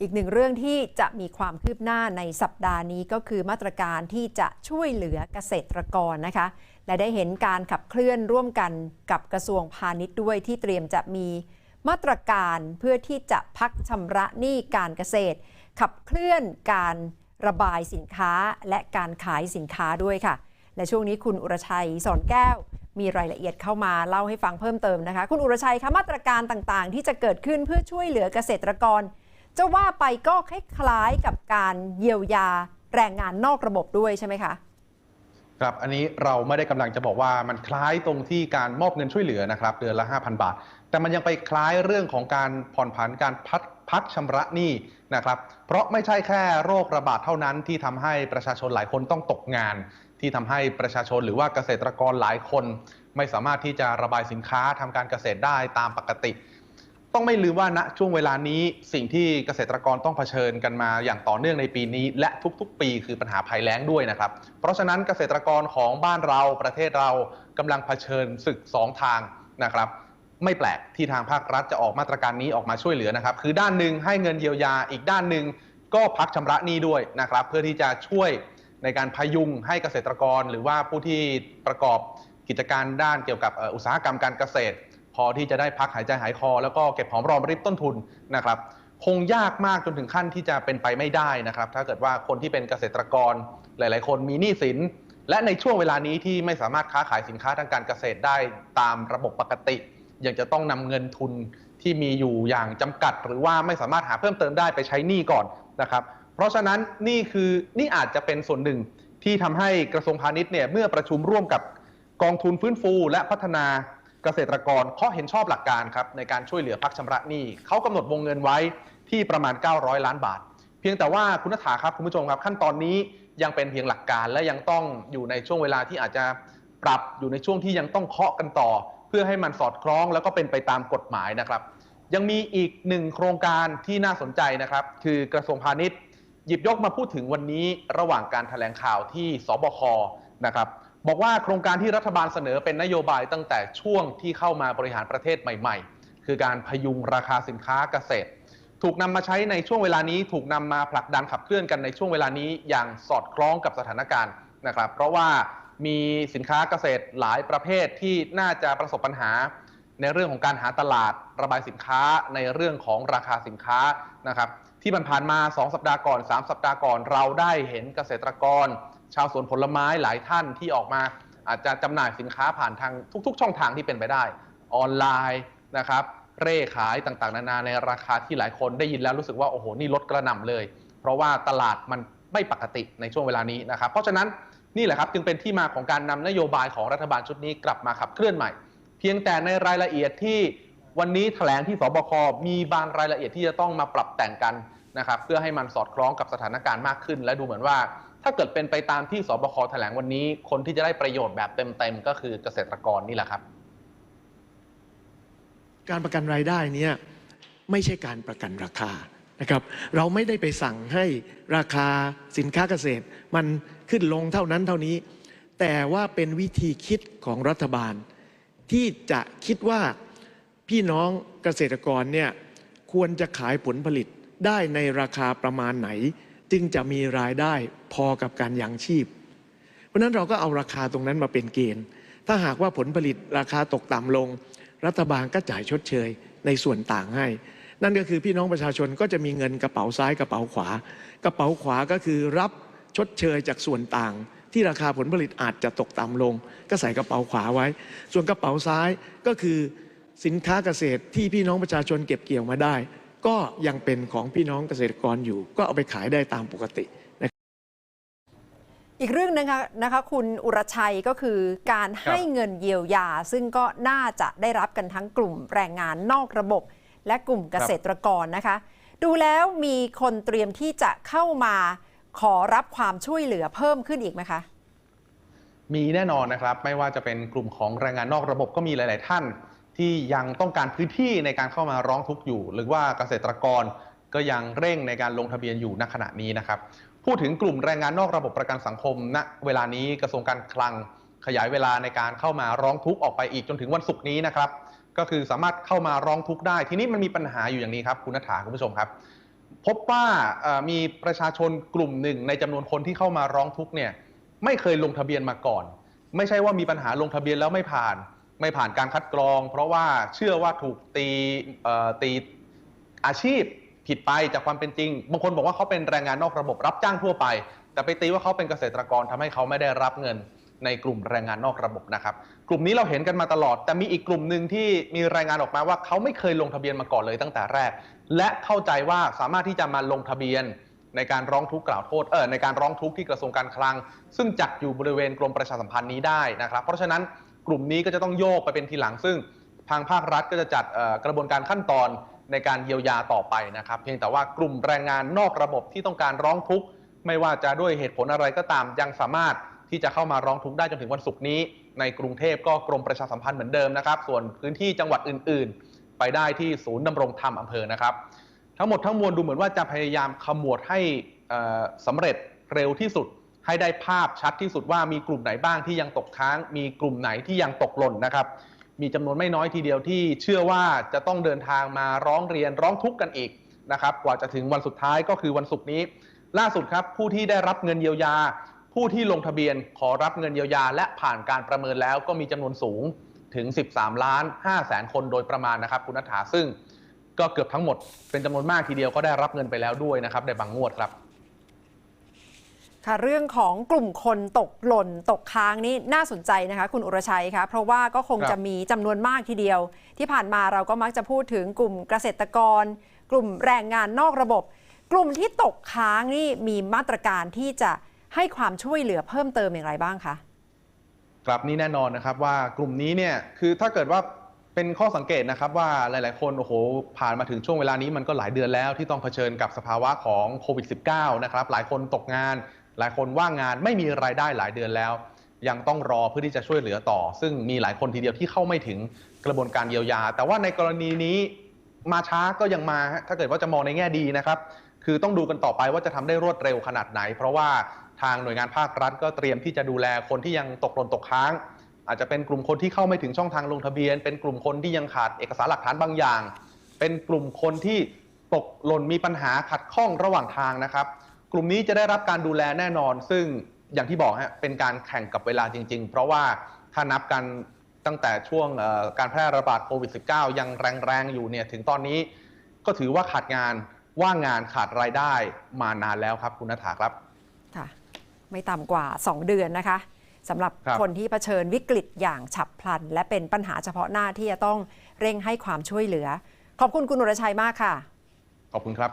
อีกหนึ่งเรื่องที่จะมีความคืบหน้าในสัปดาห์นี้ก็คือมาตรการที่จะช่วยเหลือเกษตรกรนะคะ และได้เห็นการขับเคลื่อนร่วมกันกับกระทรวงพาณิชย์ด้วยที่เตรียมจะมีมาตรการเพื่อที่จะพักชำระหนี้การเกษตร ขับเคลื่อนการระบายสินค้าและการขายสินค้าด้วยค่ะ และช่วงนี้คุณอุรชัยสอนแก้ว มีรายละเอียดเข้ามาเล่าให้ฟังเพิ่มเติมนะคะ คุณอุรชัยคะมาตรการต่างๆ ที่จะเกิดขึ้นเพื่อช่วยเหลือเกษตรกร จะว่าไปก็คล้ายๆกับการเยียวยาแรงงานนอกระบบด้วยใช่ไหมคะครับ อันนี้เราไม่ได้กำลังจะบอกว่ามันคล้ายตรงที่การมอบเงินช่วยเหลือนะครับ เดือนละ 5,000 บาท แต่มันยังไปคล้ายเรื่องของการผ่อนผันการพักพักชำระหนี้นะครับ เพราะไม่ใช่แค่โรคระบาดเท่านั้นที่ทำให้ประชาชนหลายคนต้องตกงาน ที่ทำให้ประชาชนหรือว่าเกษตรกรหลายคน ไม่สามารถที่จะระบายสินค้าทำการเกษตรได้ตามปกติ ต้องไม่ลืมว่าณช่วงเวลานี้สิ่งที่เกษตรกรต้องเผชิญกันมาอย่างต่อเนื่องในปีนี้ และทุกๆ ปีคือปัญหาภัยแล้งด้วยนะครับ เพราะฉะนั้นเกษตรกรของบ้านเราประเทศเรากำลังเผชิญศึกสองทางนะครับไม่แปลกที่ทางภาครัฐจะออกมาตรการนี้ออกมาช่วยเหลือนะครับ คือด้านหนึ่งให้เงินเยียวยาอีกด้านหนึ่งก็พักชำระหนี้ด้วยนะครับ เพื่อที่จะช่วยในการพยุงให้เกษตรกร หรือว่าผู้ที่ประกอบกิจการด้านเกี่ยวกับอุตสาหกรรมการเกษตร พอที่จะได้พักหายใจหายคอ แล้วก็เก็บหอมรอมริบต้นทุนนะครับคงยากมากจนถึงขั้นที่จะเป็นไปไม่ได้นะครับ ถ้าเกิดว่าคนที่เป็นเกษตรกรหลาย ๆ คนมีหนี้สิน และในช่วงเวลานี้ที่ไม่สามารถค้าขายสินค้าทางการเกษตรได้ตามระบบปกติ ยังจะต้องนำเงินทุนที่มีอยู่อย่างจำกัด หรือว่าไม่สามารถหาเพิ่มเติมได้ไปใช้หนี้ก่อนนะครับ เพราะฉะนั้นนี่คือนี่อาจจะเป็นส่วนหนึ่งที่ทำให้กระทรวงพาณิชย์เนี่ยเมื่อประชุมร่วมกับกองทุนฟื้นฟู และพัฒนา เกษตรกรเขาเห็นชอบหลักการครับในการช่วยเหลือพักชำระหนี้เขากำหนดวงเงินไว้ที่ประมาณ 900 ล้านบาท เพียงแต่ว่าคุณนัฐาครับคุณผู้ชมครับ ขั้นตอนนี้ยังเป็นเพียงหลักการและยังต้องอยู่ในช่วงเวลาที่อาจจะปรับอยู่ในช่วงที่ยังต้องเคาะกันต่อ เพื่อให้มันสอดคล้องแล้วก็เป็นไปตามกฎหมายนะครับ ยังมีอีกหนึ่งโครงการที่น่าสนใจนะครับ คือกระทรวงพาณิชย์ หยิบยกมาพูดถึงวันนี้ระหว่างการแถลงข่าวที่สบคนะครับ บอกว่าโครงการที่รัฐบาลเสนอเป็นนโยบายตั้งแต่ช่วงที่เข้ามาบริหารประเทศใหม่ๆ คือการพยุงราคาสินค้าเกษตร ถูกนำมาใช้ในช่วงเวลานี้ ถูกนำมาผลักดันขับเคลื่อนกันในช่วงเวลานี้อย่างสอดคล้องกับสถานการณ์นะครับ เพราะว่ามีสินค้าเกษตรหลายประเภทที่น่าจะประสบปัญหา ในเรื่องของการหาตลาดระบายสินค้าในเรื่องของราคาสินค้านะครับ ที่มันผ่านมา 2 สัปดาห์ก่อน 3 สัปดาห์ก่อนเราได้เห็นเกษตรกร ชาวสวนผลไม้หลายท่านที่ออกมา อาจจะจำหน่ายสินค้าผ่านทางทุก ๆ ช่องทางที่เป็นไปได้ ออนไลน์นะครับเร่ขายต่างๆ นานาในราคาที่หลายคนได้ยินแล้วรู้สึกว่าโอ้โหนี่ลดกระหน่ำเลย เพราะว่าตลาดมันไม่ปกติในช่วงเวลานี้นะครับ เพราะฉะนั้นนี่แหละครับจึงเป็นที่มาของการนำนโยบายของรัฐบาลชุดนี้กลับมาขับเคลื่อนใหม่ เพียงแต่ในรายละเอียดที่วันนี้แถลงที่สบค มีบางรายละเอียดที่จะต้องมาปรับแต่งกันนะครับเพื่อให้มันสอดคล้องกับสถานการณ์มากขึ้น และดูเหมือนว่า ถ้าเกิดเป็นไปตามที่สบคแถลงวันนี้ คนที่จะได้ประโยชน์แบบเต็มๆก็คือเกษตรกรนี่แหละครับ การประกันรายได้เนี่ยไม่ใช่การประกันราคานะครับ เราไม่ได้ไปสั่งให้ราคาสินค้าเกษตร มันขึ้นลงเท่านั้นเท่านี้ แต่ว่าเป็นวิธีคิดของรัฐบาล ที่จะคิดว่าพี่น้องเกษตรกรเนี่ยควรจะขายผลผลิตได้ในราคาประมาณไหน จึงจะมีรายได้พอกับการยังชีพ เพราะนั้นเราก็เอาราคาตรงนั้นมาเป็นเกณฑ์ ถ้าหากว่าผลผลิตราคาตกต่ำลง รัฐบาลก็จ่ายชดเชยในส่วนต่างให้ นั่นก็คือพี่น้องประชาชนก็จะมีเงินกระเป๋าซ้ายกระเป๋าขวา กระเป๋าขวาก็คือรับชดเชยจากส่วนต่าง ที่ราคาผลผลิตอาจจะตกต่ำลง ก็ใส่กระเป๋าขวาไว้ ส่วนกระเป๋าซ้ายก็คือสินค้าเกษตรที่พี่น้องประชาชนเก็บเกี่ยวมาได้ ก็ยังเป็นของพี่น้องเกษตรกรอยู่ ก็เอาไปขายได้ตามปกติอีกเรื่องหนึงนะคะนะคะคุณอุรชัยก็คือการให้เงินเยียวยา ซึ่งก็น่าจะได้รับกันทั้งกลุ่มแรงงานนอกระบบ และกลุ่มเกษตรกรนะคะ ดูแล้วมีคนเตรียมที่จะเข้ามาขอรับความช่วยเหลือเพิ่มขึ้นอีกไหมคะมีแน่นอนนะครับ ไม่ว่าจะเป็นกลุ่มของแรงงานนอกระบบก็มีหลาย ๆ ท่าน ที่ยังต้องการพื้นที่ในการเข้ามาร้องทุกข์อยู่ หรือว่าเกษตรกรก็ยังเร่งในการลงทะเบียนอยู่ณขณะนี้นะครับ พูดถึงกลุ่มแรงงานนอกระบบประกันสังคมณเวลานี้กระทรวงการคลังขยายเวลาในการเข้ามาร้องทุกข์ออกไปอีกจนถึงวันศุกร์นี้นะครับ ก็คือสามารถเข้ามาร้องทุกข์ได้ ทีนี้มันมีปัญหาอยู่อย่างนี้ครับ คุณนัฐาคุณผู้ชมครับ พบว่ามีประชาชนกลุ่มหนึ่งในจำนวนคนที่เข้ามาร้องทุกข์เนี่ยไม่เคยลงทะเบียนมาก่อน ไม่ใช่ว่ามีปัญหาลงทะเบียนแล้วไม่ผ่าน ไม่ผ่านการคัดกรอง เพราะว่าเชื่อว่าถูกตีเอ่อตีอาชีพผิดไปจากความเป็นจริง บางคนบอกว่าเขาเป็นแรงงานนอกระบบรับจ้างทั่วไป แต่ไปตีว่าเขาเป็นเกษตรกรทำให้เขาไม่ได้รับเงินในกลุ่มแรงงานนอกระบบนะครับ กลุ่มนี้เราเห็นกันมาตลอด แต่มีอีกกลุ่มหนึ่งที่มีรายงานออกมาว่าเขาไม่เคยลงทะเบียนมาก่อนเลยตั้งแต่แรก และเข้าใจว่าสามารถที่จะมาลงทะเบียนในการร้องทุกข์กล่าวโทษเออในการร้องทุกข์ที่กระทรวงการคลัง ซึ่งจัดอยู่บริเวณกรมประชาสัมพันธ์นี้ได้นะครับ เพราะฉะนั้น กลุ่มนี้ก็จะต้องโยกไปเป็นทีหลัง ซึ่งทางภาครัฐก็จะจัดกระบวนการขั้นตอนในการเยียวยาต่อไปนะครับ เพียงแต่ว่ากลุ่มแรงงานนอกระบบที่ต้องการร้องทุกข์ไม่ว่าจะด้วยเหตุผลอะไรก็ตามยังสามารถที่จะเข้ามาร้องทุกข์ได้จนถึงวันศุกร์นี้ ในกรุงเทพก็กรมประชาสัมพันธ์เหมือนเดิมนะครับ ส่วนพื้นที่จังหวัดอื่น ๆ ไปได้ที่ศูนย์ดำรงธรรมอำเภอนะครับ ทั้งหมดทั้งมวลดูเหมือนว่าจะพยายามขมวดให้สำเร็จเร็วที่สุด ให้ได้ภาพชัดที่สุดว่ามีกลุ่มไหนบ้างที่ยังตกค้าง มีกลุ่มไหนที่ยังตกหล่นนะครับ มีจำนวนไม่น้อยทีเดียวที่เชื่อว่าจะต้องเดินทางมาร้องเรียนร้องทุกข์กันอีกนะครับ กว่าจะถึงวันสุดท้ายก็คือวันศุกร์นี้ ล่าสุดครับผู้ที่ได้รับเงินเยียวยา ผู้ที่ลงทะเบียนขอรับเงินเยียวยา และผ่านการประเมินแล้วก็มีจำนวนสูงถึง 13 ล้าน5แสนคนโดยประมาณนะครับ คุณนัฐาซึ่งก็เกือบทั้งหมดเป็นจำนวนมากทีเดียวก็ได้รับเงินไปแล้วด้วยนะครับในบางงวดครับ ค่ะเรื่องของกลุ่มคนตกหล่น ตกค้างนี่น่าสนใจนะคะ คุณอุรชัยคะเพราะว่าก็คงครับจะมีจำนวนมากทีเดียว ที่ผ่านมาเราก็มักจะพูดถึงกลุ่มเกษตรกร กลุ่มแรงงานนอกระบบ กลุ่มที่ตกค้างนี่มีมาตรการที่จะให้ความช่วยเหลือเพิ่มเติมอย่างไรบ้างคะครับนี่แน่นอนนะครับว่ากลุ่มนี้เนี่ยคือถ้าเกิดว่าเป็นข้อสังเกตนะครับว่าหลาย ๆ คนโอ้โหผ่านมาถึงช่วงเวลานี้มันก็หลายเดือนแล้วที่ต้องเผชิญกับสภาวะของโควิด -19 นะครับหลายคนตกงาน หลายคนว่างงานไม่มีรายได้หลายเดือนแล้ว ยังต้องรอเพื่อที่จะช่วยเหลือต่อ ซึ่งมีหลายคนทีเดียวที่เข้าไม่ถึงกระบวนการเยียวยา แต่ว่าในกรณีนี้มาช้าก็ยังมา ถ้าเกิดว่าจะมองในแง่ดีนะครับ คือต้องดูกันต่อไปว่าจะทำได้รวดเร็วขนาดไหน เพราะว่าทางหน่วยงานภาครัฐก็เตรียมที่จะดูแลคนที่ยังตกหล่นตกค้าง อาจจะเป็นกลุ่มคนที่เข้าไม่ถึงช่องทางลงทะเบียน เป็นกลุ่มคนที่ยังขาดเอกสารหลักฐานบางอย่าง เป็นกลุ่มคนที่ตกหล่นมีปัญหาขัดข้องระหว่างทางนะครับ ลุ่มนี้จะได้รับการดูแลแน่นอน ซึ่งอย่างที่บอกฮะเป็นการแข่งกับเวลาจริง ๆ เพราะว่าถ้านับกันตั้งแต่ช่วงเอ่อการแพร่ระบาดโควิด -19 ยังแรงๆอยู่เนี่ยถึงตอนนี้ก็ถือว่าขาดงานว่างงานขาดรายได้มานานแล้วครับคุณนัฐาครับค่ะไม่ต่ำกว่า 2 เดือนนะคะสำหรับครับคนที่เผชิญวิกฤตอย่างฉับพลัน และเป็นปัญหาเฉพาะหน้าที่จะต้องเร่งให้ความช่วยเหลือ ขอบคุณคุณอุรชัยมากค่ะ ขอบคุณครับ